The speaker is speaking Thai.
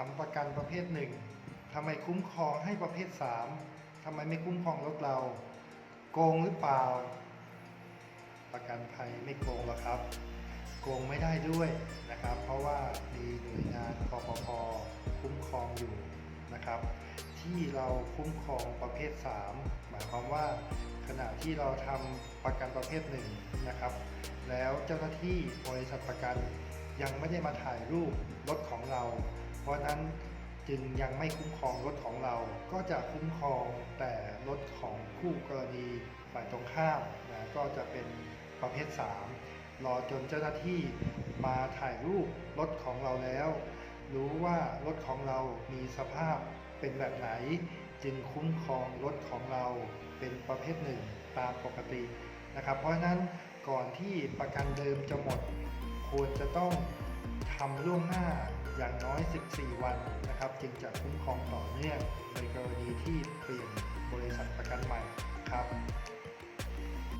ทำประกันประเภทหนึ่งทำไมคุ้มครองให้ประเภทสามทำไมไม่คุ้มครองรถเรา โกงหรือเปล่า ประกันภัยไม่โกงหรอกครับ โกงไม่ได้ด้วยนะครับ เพราะว่ามีหน่วยงานคอปพคุ้มครองอยู่นะครับ ที่เราคุ้มครองประเภท 3 หมายความว่าขณะที่เราทำประกันประเภทหนึ่งนะครับ แล้วเจ้าหน้าที่บริษัทประกันยังไม่ได้มาถ่ายรูปรถของเรา ราะฉะนั้นจึงยังไม่คุ้มครองรถของเรา ก็จะคุ้มครองแต่รถของคู่กรณีฝ่ายตรงข้ามนะก็จะเป็นประเภท 3 รอจนเจ้าหน้าที่มาถ่ายรูปรถของเราแล้ว รู้ว่ารถของเรามีสภาพเป็นแบบไหน จึงคุ้มครองรถของเราเป็นประเภทหนึ่งตามปกตินะครับ เพราะฉะนั้นก่อนที่ประกันเดิมจะหมด ควรจะต้องทำล่วงหน้า อย่างน้อย 14 วันนะครับ จึงจะคุ้มครองต่อเนื่องในกรณีที่เปลี่ยนบริษัทประกันใหม่